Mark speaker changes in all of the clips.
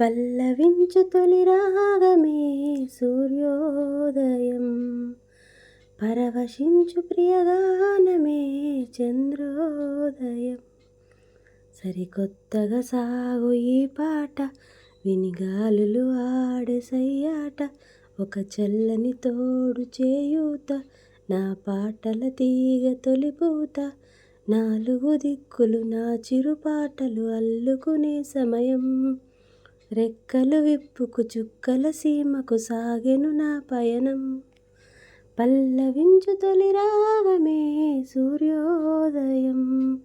Speaker 1: పల్లవించు తొలి రాగమే సూర్యోదయం. పరవశించు ప్రియగానమే చంద్రోదయం. సరికొత్తగా సాగు ఈ పాట వినిగాలులు ఆడే సయ్యాట ఒక చల్లని తోడు చేయూత నా పాటల తీగ తొలిపూత నాలుగు దిక్కులు నా చిరుపాటలు అల్లుకునే సమయం. రెక్కలు విప్పుకు చుక్కల సీమకు సాగెను నా పయనం. పల్లవించు తొలి రాగమే సూర్యోదయం.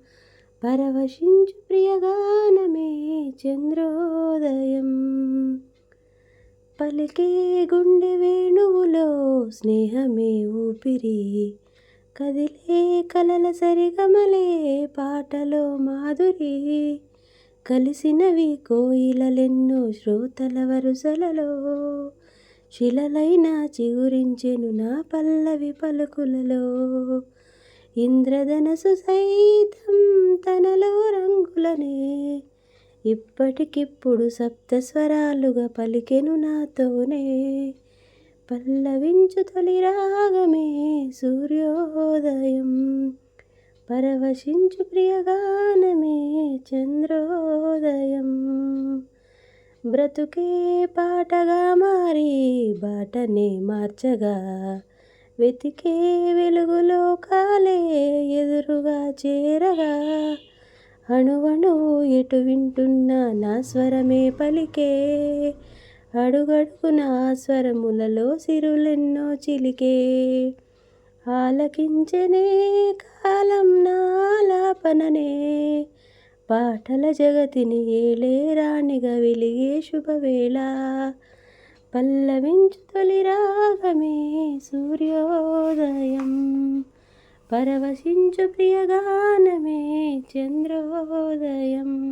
Speaker 1: పరవశించు ప్రియగానమే చంద్రోదయం. పలికే గుండె వేణువులో స్నేహమే ఊపిరి. కదిలే కలల సరిగమలే పాటలో మాధురి. కలిసినవి కోయిలలెన్నో శ్రోతల వరుసలలో. శిలలైన చిగురించెను నా పల్లవి పలుకులలో. ఇంద్రధనసు సైతం తనలో రంగులనే. ఇప్పటికిప్పుడు సప్తస్వరాలుగా పలికెను నాతోనే. పల్లవించు తొలి రాగమే సూర్యో పరవశించు ప్రియగానమే చంద్రోదయం. బ్రతుకే పాటగా మారి బాటనే మార్చగా వెతికే వెలుగులో కాలే ఎదురుగా చేరగా అణువణు ఎటు వింటున్నా నా స్వరమే పలికే అడుగడుగు నా స్వరములలో సిరులెన్నో చిలికే. ఆలకించనే కాలం నాలాపననే. పాటల జగతిని ఏలే రాణిగా వెలిగే శుభవేళ. పల్లవించు తొలి రాగమే సూర్యోదయం. పరవశించు ప్రియగానమే చంద్రోదయం.